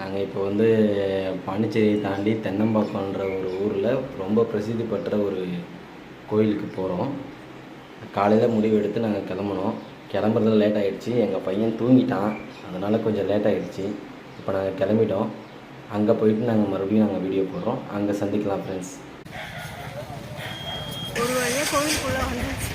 நாங்கள் இப்போ வந்து பாண்டிச்சேரியை தாண்டி தென்னம்பாக்கம்ன்ற ஒரு ஊரில் ரொம்ப பிரசித்தி பெற்ற ஒரு கோயிலுக்கு போகிறோம் காலையில் முடிவு எடுத்து நாங்கள் கிளம்புனோம். கிளம்புறதுல லேட் ஆகிடுச்சி எங்கள் பையன் தூங்கிட்டான். அதனால் கொஞ்சம் லேட் ஆகிடுச்சி இப்போ நாங்கள் கிளம்பிட்டோம். அங்கே போயிட்டு நாங்கள் மறுபடியும் நாங்கள் வீடியோ போடுறோம். அங்கே சந்திக்கலாம் ஃப்ரெண்ட்ஸ் ஒரு வழியாக கோவிலுக்குள்ளே வந்தாச்சு.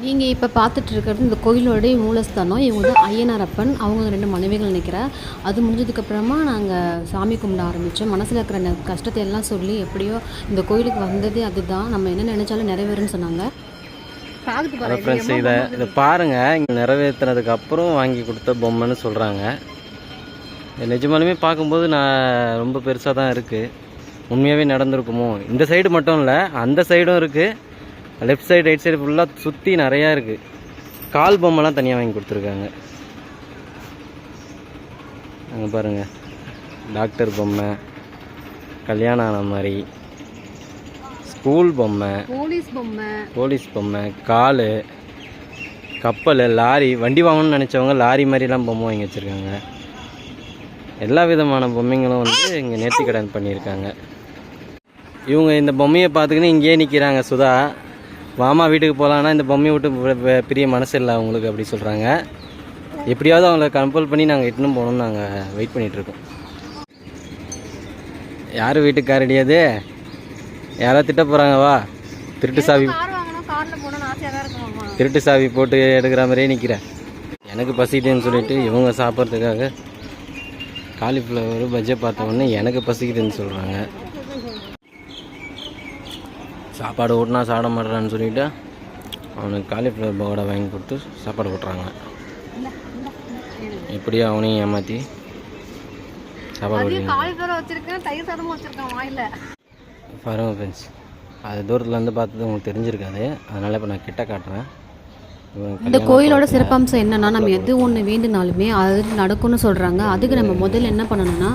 நீங்கள் இப்போ பார்த்துட்டு இருக்கிறது இந்த கோயிலோடைய மூலஸ்தானம். இவங்க வந்து ஐயனாரப்பன் அவங்க ரெண்டு மனைவிகள் நினைக்கிறேன். அது முடிஞ்சதுக்கப்புறமா நாங்கள் சாமி கும்பிட ஆரம்பித்தோம் மனசில் இருக்கிற ந- கஷ்டத்தை எல்லாம் சொல்லி எப்படியோ இந்த கோயிலுக்கு வந்ததே அதுதான். நம்ம என்ன நினைச்சாலும் நிறைவேறும்னு சொன்னாங்க. ஃப்ரெண்ட்ஸ் இதை இதை பாருங்கள் இங்கே நிறைவேற்றினதுக்கு அப்புறம் வாங்கி கொடுத்த பொம்மைன்னு சொல்கிறாங்க நிஜமாலுமே பார்க்கும்போது நான் ரொம்ப பெருசாக தான் இருக்குது உண்மையாகவே நடந்திருக்குமோ? இந்த சைடு மட்டும் இல்லை அந்த சைடும் இருக்குது லெஃப்ட் சைடு ரைட் சைடு ஃபுல்லாக சுற்றி நிறையா இருக்குது கால் பொம்மைலாம் தனியாக வாங்கி கொடுத்துருக்காங்க. அங்கே பாருங்கள் டாக்டர் பொம்மை கல்யாணம் ஆன மாதிரி ஸ்கூல் பொம்மை போலீஸ் பொம்மை. போலீஸ் பொம்மை கால் கப்பல் லாரி வண்டி வாங்கணும்னு நினச்சவங்க லாரி மாதிரிலாம் பொம்மை வாங்கி வச்சுருக்காங்க. எல்லா விதமான பொம்மைங்களும் வந்து இங்கே நேர்த்திக்கடன் பண்ணியிருக்காங்க. இவங்க இந்த பொம்மையை பார்த்துக்கின்னு இங்கேயே நிற்கிறாங்க சுதா. மாமா வீட்டுக்கு போகலான்னா இந்த பொம்மையை விட்டு பிரிய மனசு இல்லை அவங்களுக்கு அப்படி சொல்கிறாங்க எப்படியாவது அவங்கள கம்பல் பண்ணி நாங்கள் இட்டுன்னு போகணும்னு நாங்கள் வெயிட் பண்ணிகிட்ருக்கோம் யார் வீட்டுக்காரடி அது? யாரோ திட்ட போகிறாங்க வா. திருட்டு சாவி திருட்டு சாவி போட்டு எடுக்கிற மாதிரியே நிற்கிறேன் எனக்கு பசிக்குதுன்னு சொல்லிட்டு இவங்க சாப்பிட்றதுக்காக காலிஃப்ளவர் பஜ்ஜை பார்த்த உடனே எனக்கு பசிக்குதுன்னு சொல்கிறாங்க சாப்பாடு ஊட்டினா சாப்பிட மாட்டேறான்னு சொல்லிட்டு அவனுக்கு காலிஃப்ளவர் பகோடா வாங்கி கொடுத்து சாப்பாடு போட்டுறாங்க எப்படியோ அவனையும் ஏமாற்றி சாப்பாடு பாருங்க ஃப்ரெண்ட்ஸ் அது தூரத்துலேருந்து பார்த்தது உங்களுக்கு தெரிஞ்சிருக்காது. அதனால் இப்போ நான் கிட்ட காட்டுறேன். இந்த கோயிலோட சிறப்பம்சம் என்னன்னா நம்ம எது ஒன்று வேண்டுனாலுமே அது நடக்கும்னு சொல்கிறாங்க அதுக்கு நம்ம முதல்ல என்ன பண்ணணும்னா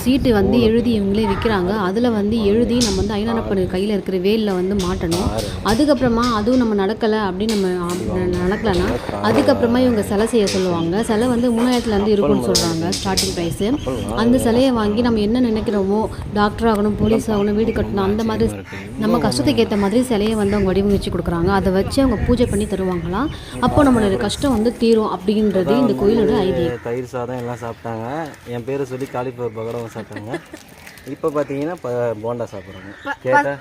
சீட்டு வந்து எழுதி இவங்களே விற்கிறாங்க அதில் வந்து எழுதி நம்ம வந்து ஐநானப்பன் கையில் இருக்கிற வேலில் வந்து மாட்டணும். அதுக்கப்புறமா அதுவும் நம்ம நடக்கலை அப்படின்னு நம்ம நடக்கலைன்னா அதுக்கப்புறமா இவங்க சிலை செய்ய சொல்லுவாங்க. சிலை வந்து மூணாயிரத்துலேருந்து இருக்கும்னு சொல்கிறாங்க ஸ்டார்டிங் ப்ரைஸு அந்த சிலையை வாங்கி நம்ம என்ன நினைக்கிறோமோ டாக்டர் ஆகணும் போலீஸ் ஆகணும் வீடு கட்டணும் அந்த மாதிரி நம்ம கஷ்டத்துக்கு ஏற்ற மாதிரி சிலையை வந்து அவங்க வடிவமைச்சு கொடுக்குறாங்க. அதை வச்சு அவங்க பூஜை பண்ணி தருவாங்களாம் அப்போ நம்மளோட கஷ்டம் வந்து தீரும் அப்படின்றது இந்த கோயிலோட ஐதீகம். தயிர் சாதம் எல்லாம் சாப்பிட்டாங்க. என் பேரை சொல்லி காலிஃப்ளவர் பகோடாவும் சாப்பிட்டாங்க. இப்போ பார்த்தீங்கன்னா இப்போ போண்டா சாப்பிட்றாங்க. கேட்டால்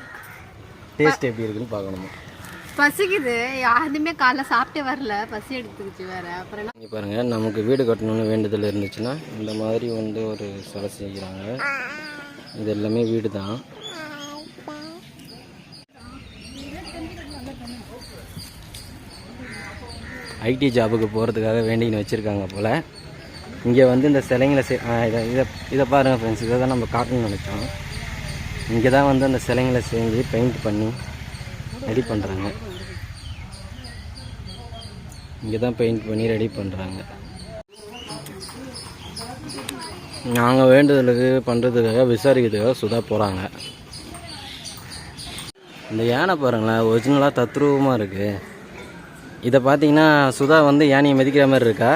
டேஸ்ட் எப்படி இருக்குன்னு பார்க்கணுமா? பசிக்குது. யாருமே காலைல சாப்பிட்டே வரல. பசி எடுத்துக்கிச்சு வேற. அப்புறம் இங்கே பாருங்கள் நமக்கு வீடு கட்டணும்னு வேண்டுதல் இருந்துச்சுன்னா இந்த மாதிரி வந்து ஒரு சிலை செய்கிறாங்க. இது எல்லாமே வீடு தான் ஐடி ஜாபுக்கு போகிறதுக்காக வேண்டின்னு வச்சுருக்காங்க போல். இங்கே வந்து இந்த சிலைங்களை சே இதை இதை இதை பாருங்கள் ஃப்ரெண்ட்ஸ் இதை தான் நம்ம காட்டணும்னு நினச்சோம். இங்கே தான் வந்து அந்த சிலைங்களை செஞ்சு பெயிண்ட் பண்ணி ரெடி பண்ணுறாங்க இங்கே தான் பெயிண்ட் பண்ணி ரெடி பண்ணுறாங்க நாங்கள் வேண்டுதலுக்கு பண்ணுறதுக்காக விசாரிக்கிறதுக்காக சுதா போகிறாங்க இந்த யானை பாருங்களேன் ஒரிஜினலாக தத்ரூபமாக இருக்குது இதை பார்த்தீங்கன்னா சுதா வந்து யானையை மிதிக்கிற மாதிரி இருக்கா?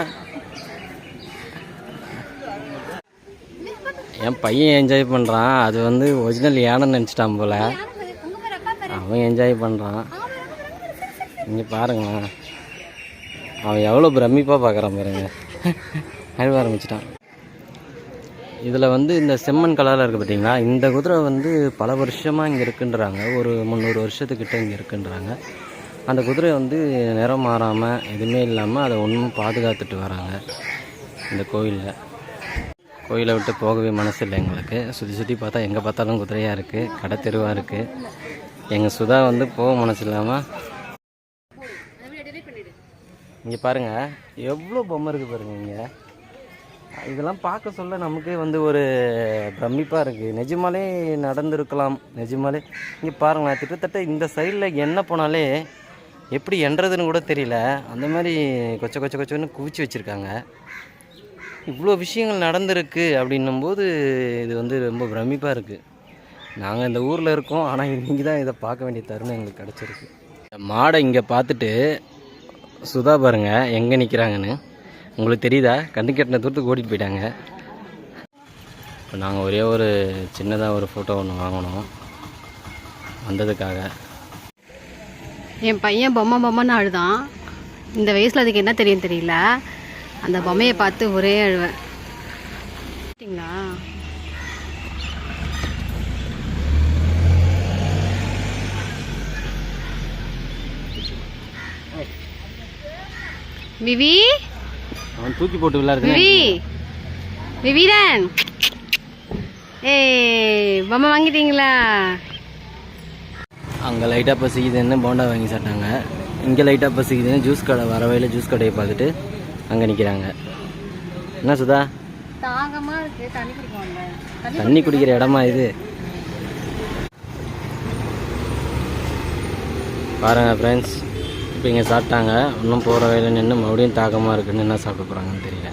என் பையன் என்ஜாய் பண்ணுறான் அது வந்து ஒரிஜினல் யானைன்னு நினச்சிட்டான் போல. அவன் என்ஜாய் பண்ணுறான் இங்கே பாருங்களேன் அவன் எவ்வளோ பிரமிப்பாக பார்க்குறான் பாருங்க. அழுவ ஆரம்பிச்சிட்டான். இதில் வந்து இந்த செம்மண் கலரில் இருக்குது பார்த்தீங்களா இந்த குதிரை வந்து பல வருஷமாக இங்கே இருக்குன்றாங்க. ஒரு முந்நூறு வருஷத்துக்கிட்ட இங்கே இருக்குன்றாங்க. அந்த குதிரை வந்து நிறம் மாறாமல் எதுவுமே இல்லாமல் அதை ஒன்றும் பாதுகாத்துட்டு வராங்க இந்த கோயிலில். கோயிலை விட்டு போகவே மனசு இல்லை எங்களுக்கு. சுற்றி சுற்றி பார்த்தா எங்கே பார்த்தாலும் குதிரையாக இருக்குது கடை தெருவாக இருக்குது எங்கள் சுதா வந்து போக மனசு இல்லாமல் இங்கே பாருங்கள் எவ்வளோ பொம்மை இருக்குது பாருங்க இங்கே. இதெல்லாம் பார்க்க சொல்ல நமக்கே வந்து ஒரு பிரமிப்பாக இருக்குது நிஜமாலே நடந்திருக்கலாம். நிஜமாலே இங்கே பாருங்களேன் கிட்டத்தட்ட இந்த சைடில் என்ன போனாலே எப்படி என்றதுன்னு கூட தெரியல. அந்த மாதிரி கொச்ச கொச்ச கொச்சன்னு குவிச்சு வச்சுருக்காங்க. இவ்வளோ விஷயங்கள் நடந்திருக்கு அப்படின்னும்போது இது வந்து ரொம்ப பிரமிப்பாக இருக்குது நாங்கள் இந்த ஊரில் இருக்கோம். ஆனால் இன்றைக்கி தான் இதை பார்க்க வேண்டிய தருணம் எங்களுக்கு கிடச்சிருக்கு. மாடை இங்கே பார்த்துட்டு சுதா பாருங்க எங்கே நிற்கிறாங்கன்னு உங்களுக்கு தெரியுதா? கண்ணு கெட்டின தூரத்துக்கு ஓடிட்டு போயிட்டாங்க. இப்போ நாங்கள் ஒரே ஒரு சின்னதாக ஒரு ஃபோட்டோ ஒன்று வாங்கினோம் வந்ததுக்காக. என் பையன் பொம்மை பொம்மைன்னு அழுதான். இந்த வயசில் அதுக்கு என்ன தெரியும் தெரியல. அந்த பொம்மையை பார்த்து ஒரே அழுவேன். பார்த்தீங்களா விவி? அவன் தூக்கி போட்டு விளையாடுறது விவி? விவிடன் ஏய் பொம்மை வாங்கிட்டீங்களா? அங்கே லைட்டாக பசிக்குதுன்னு போண்டா வாங்கி சாப்பிட்டாங்க. இங்கே லைட்டாக பசிக்குதுன்னு ஜூஸ் கடை வர வழியில் ஜூஸ் கடையை பார்த்துட்டு அங்கே நிற்கிறாங்க என்ன சுதா? தண்ணி குடிக்கிற இடமா இது? பாருங்கள் ஃப்ரெண்ட்ஸ் இப்போ இங்கே சாப்பிட்டாங்க. இன்னும் போகிற வழியில் நின்று மறுபடியும் தாகமாக இருக்குன்னு என்ன சாப்பிட போகிறாங்கன்னு தெரியல.